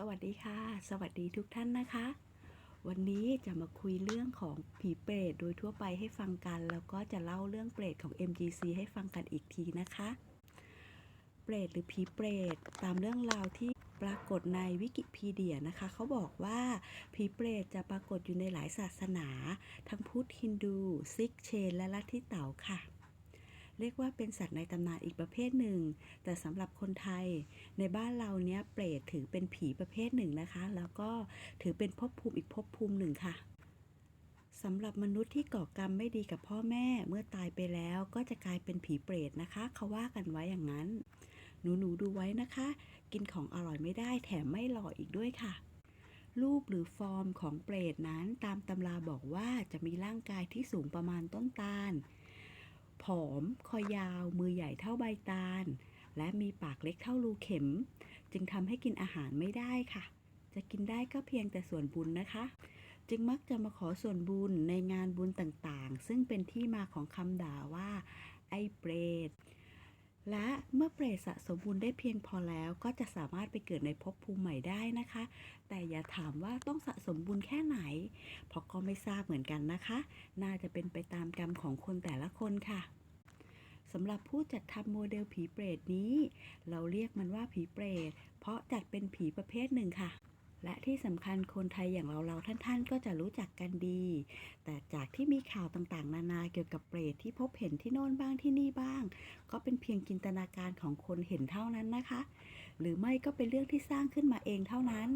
สวัสดีค่ะ สวัสดีทุกท่านนะคะ วันนี้จะมาคุยเรื่องของผีเปรตโดยทั่วไปให้ฟังกัน แล้วก็จะเล่าเรื่องเปรตของ MGC ให้ฟังกันอีกทีนะคะ เปรตหรือผีเปรตตามเรื่องราวที่ปรากฏในวิกิพีเดียนะคะ เขาบอกว่าผีเปรตจะปรากฏอยู่ในหลายศาสนา ทั้งพุทธฮินดู ซิกเชน และลัทธิเต๋าค่ะ เรียกว่าเป็นสัตว์ในตำนานอีกประเภทหนึ่ง แต่สำหรับคนไทย ในบ้านเราเนี้ยเปรตถือเป็นผีประเภทหนึ่งนะคะ แล้วก็ถือเป็นภพภูมิอีกภพภูมิหนึ่งค่ะสำหรับมนุษย์ที่ก่อกรรมไม่ดีกับพ่อแม่เมื่อตายไปแล้วก็จะกลายเป็นผีเปรตนะคะ เขาว่ากันไว้อย่างนั้น หนูหนูๆดูไว้นะคะ กินของอร่อยไม่ได้แถมไม่หล่ออีกด้วยค่ะ รูปหรือฟอร์มของเปรตนั้นตามตำราบอกว่าจะมีร่างกายที่สูงประมาณต้นตาล ผอม คอยาว มือใหญ่เท่าใบตาล และมีปากเล็กเท่ารูเข็ม จึงทำให้กินอาหารไม่ได้ค่ะ จะกินได้ก็เพียงแต่ส่วนบุญนะคะ จึงมักจะมาขอส่วนบุญในงานบุญต่างๆ ซึ่งเป็นที่มาของคำด่าว่า ไอ้เปรต และเมื่อเปรตสะสมบุญได้เพียงพอแล้วก็จะสามารถไปเกิดในภพภูมิใหม่ได้นะคะ แต่อย่าถามว่าต้องสะสมบุญแค่ไหน เพราะก็ไม่ทราบเหมือนกันนะคะ น่าจะเป็นไปตามกรรมของคนแต่ละคนค่ะสำหรับผู้จัดทำโมเดลผีเปรตนี้ เราเรียกมันว่าผีเปรตเพราะจัดเป็นผีประเภทหนึ่งค่ะ และที่สำคัญคนไทยอย่างเราเราๆท่านๆ ก็จะรู้จักกันดี แต่จากที่มีข่าวต่างๆ นานาเกี่ยวกับเปรตที่พบเห็นที่โน่นบ้างที่นี่บ้าง ก็เป็นเพียงจินตนาการของคนเห็นเท่านั้นนะคะ หรือไม่ก็เป็นเรื่องที่สร้างขึ้นมาเองเท่านั้น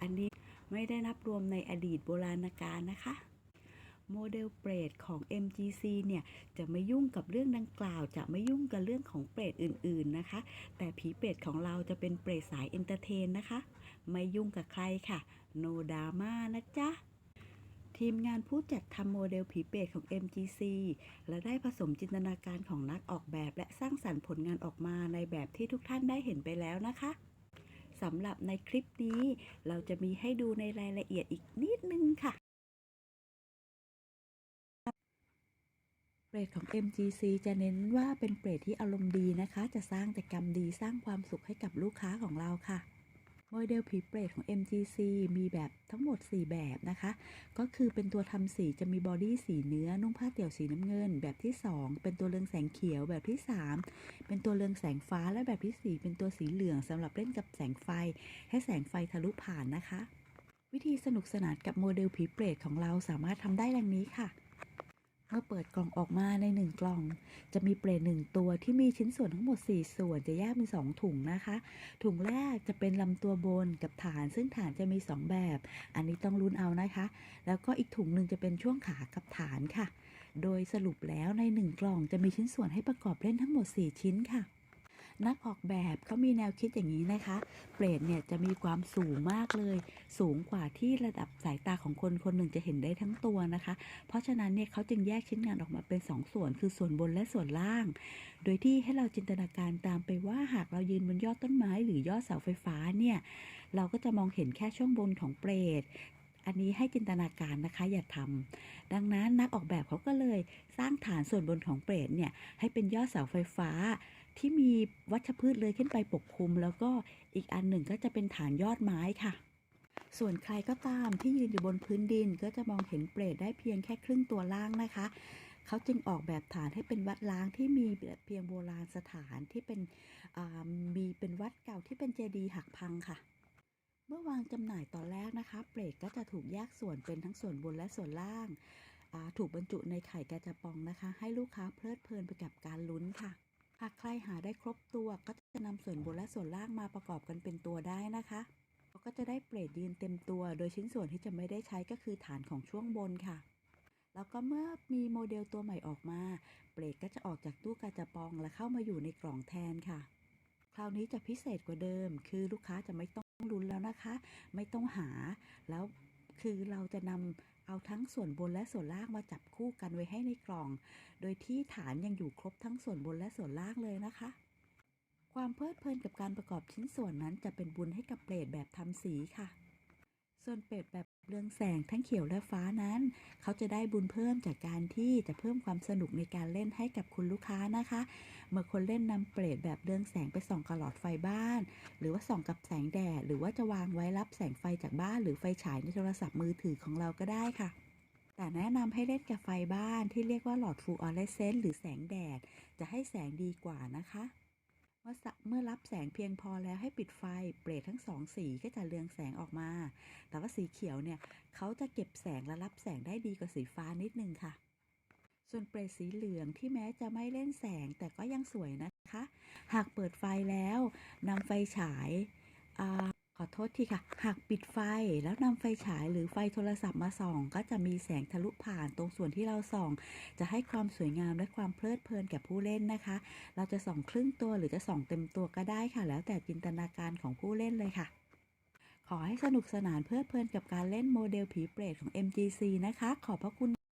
อันนี้ไม่ได้นับรวมในอดีตโบราณกาลนะคะ โมเดลเปรตของ MGC เนี่ยจะไม่ยุ่งกับเรื่องดังกล่าว จะไม่ยุ่งกับเรื่องของเปรตอื่นๆนะคะ แต่ผีเปรตของเราจะเป็นเปรตสายเอนเตอร์เทนนะคะ ไม่ยุ่งกับใครค่ะ โนดาม่านะจ๊ะทีมงานผู้จัดทำโมเดลผีเปรตของ MGC และได้ผสมจินตนาการของนักออกแบบและสร้างสรรค์ผลงานออกมาในแบบที่ทุกท่านได้เห็นไปแล้วนะคะสำหรับในคลิปนี้ เราจะมีให้ดูในรายละเอียดอีกนิดนึงค่ะ เป รตของ MGC จะเน้นว่าเป็นเปรตที่อารมณ์ดีนะคะ จะสร้างแต่กรรมดีสร้างความสุขให้กับลูกค้าของเราค่ะ โมเดลผีเปรตของ MGC มีแบบทั้งหมด 4 แบบนะคะ ก็คือเป็นตัวทำสีจะมีบอดี้สีเนื้อ นุ่งผ้าเตี่ยวสีน้ำเงิน แบบที่ 2 เป็นตัวเรืองแสงเขียวแบบที่ 3 เป็นตัวเรืองแสงฟ้าและแบบทีสี่4 เป็นตัวสีเหลืองสำหรับเล่นกับแสงไฟ ให้แสงไฟทะลุผ่านนะคะ วิธีสนุกสนานกับโมเดลผีเปรตของเราสามารถทำได้ดังนี้ค่ะ เมื่อเปิดกล่องออกมาในหนึ่งกล่อง จะมีเปรตหนึ่งตัวที่มีชิ้นส่วนทั้งหมด 4 ส่วนจะแยกเป็น2ถุงนะคะ ถุงแรกจะเป็นลำตัวบนกับฐาน ซึ่งฐานจะมี 2 แบบ อันนี้ต้องลุ้นเอานะคะ แล้วก็อีกถุงหนึ่งจะเป็นช่วงขากับฐานค่ะ โดยสรุปแล้วใน 1 กล่องจะมีชิ้นส่วนให้ประกอบเล่นทั้งหมด 4 ชิ้นค่ะ นักออกแบบเขามีแนวคิดอย่างนี้นะคะ เปรตเนี่ยจะมีความสูงมากเลย สูงกว่าที่ระดับสายตาของคนคนหนึ่งจะเห็นได้ทั้งตัวนะคะ เพราะฉะนั้นเนี่ยเขาจึงแยกชิ้นงานออกมาเป็น 2ส่วน คือส่วนบนและส่วนล่าง โดยที่ให้เราจินตนาการตามไปว่าหากเรายืนบนยอดต้นไม้ หรือยอดเสาไฟฟ้าเนี่ย เราก็จะมองเห็นแค่ช่วงบนของเปรต อันนี้ให้จินตนาการนะคะอย่าทำดังนั้นนักออกแบบเขาก็เลยสร้างฐานส่วนบนของเปรตเนี่ยให้เป็นยอดเสาไฟฟ้า ที่มีวัชพืชเลยขึ้นไปปกคลุม แล้วก็อีกอันหนึ่งก็จะเป็นฐานยอดไม้ค่ะ ส่วนใครก็ตามที่ยืนอยู่บนพื้นดิน ก็จะมองเห็นเปรตได้เพียงแค่ครึ่งตัวล่างนะคะเขาจึงออกแบบฐานให้เป็นวัดล้างที่มีเพียงโบราณสถานที่เป็นมีเป็นวัดเก่าที่เป็นเจดีย์หักพังค่ะ เมื่อวางจำหน่ายตอนแรกนะคะเปรตก็จะถูกแยกส่วนเป็นทั้งส่วนบนและส่วนล่างาถูกบรรจุในไข่กระจะปองนะคะ ให้ลูกค้าเพลิดเพลินไปกับการลุ้นค่ะ หากใครหาได้ครบตัวก็จะนำส่วนบนและส่วนล่างมาประกอบกันเป็นตัวได้นะคะเราก็จะได้เปรตยืนเต็มตัว โดยชิ้นส่วนที่จะไม่ได้ใช้ก็คือฐานของช่วงบนค่ะ แล้วก็เมื่อมีโมเดลตัวใหม่ออกมา เปรตก็จะออกจากตู้กาจะปองและเข้ามาอยู่ในกล่องแทนค่ะ คราวนี้จะพิเศษกว่าเดิม คือลูกค้าจะไม่ต้อง ลุ้นแล้วนะคะ ไม่ต้องหาแล้วคือเราจะนำเอาทั้งส่วนบนและส่วนล่างมาจับคู่กันไว้ให้ในกล่อง โดยที่ฐานยังอยู่ครบทั้งส่วนบนและส่วนล่างเลยนะคะ ความเพลิดเพลินกับการประกอบชิ้นส่วนนั้นจะเป็นบุญให้กับเปรตแบบทำสีค่ะ ส่วนเปรตแบบ เรื่องแสงทั้งเขียวและฟ้านั้น เขาจะได้บุญเพิ่มจากการที่จะเพิ่มความสนุกในการเล่นให้กับคุณลูกค้านะคะ เมื่อคนเล่นนำเปรตแบบเรืองแสงไปส่องกับหลอดไฟบ้าน หรือว่าส่องกับแสงแดด หรือว่าจะวางไว้รับแสงไฟจากบ้านหรือไฟฉายในโทรศัพท์มือถือของเราก็ได้ค่ะแต่แนะนำให้เล่นกับไฟบ้านที่เรียกว่าหลอดฟลูออเรสเซนต์หรือแสงแดด จะให้แสงดีกว่านะคะ เมื่อเมื่อรับแสงเพียงพอแล้วให้ปิดไฟเปรตทั้งสองสีก็จะเรืองแสงออกมา แต่ว่าสีเขียวเนี่ยเขาจะเก็บแสงและรับแสงได้ดีกว่าสีฟ้านิดนึงค่ะ ส่วนเปรตสีเหลืองที่แม้จะไม่เล่นแสงแต่ก็ยังสวยนะคะ หากเปิดไฟแล้วนำไฟฉายอา ขอโทษทีค่ะ หากปิดไฟแล้วนำไฟฉายหรือไฟโทรศัพท์มาส่อง ก็จะมีแสงทะลุผ่านตรงส่วนที่เราส่อง จะให้ความสวยงามและความเพลิดเพลินแก่ผู้เล่นนะคะ เราจะส่องครึ่งตัวหรือจะส่องเต็มตัวก็ได้ค่ะ แล้วแต่จินตนาการของผู้เล่นเลยค่ะ ขอให้สนุกสนานเพลิดเพลินกับการเล่นโมเดลผีเปรตของ MGC นะคะ ขอบพระคุณ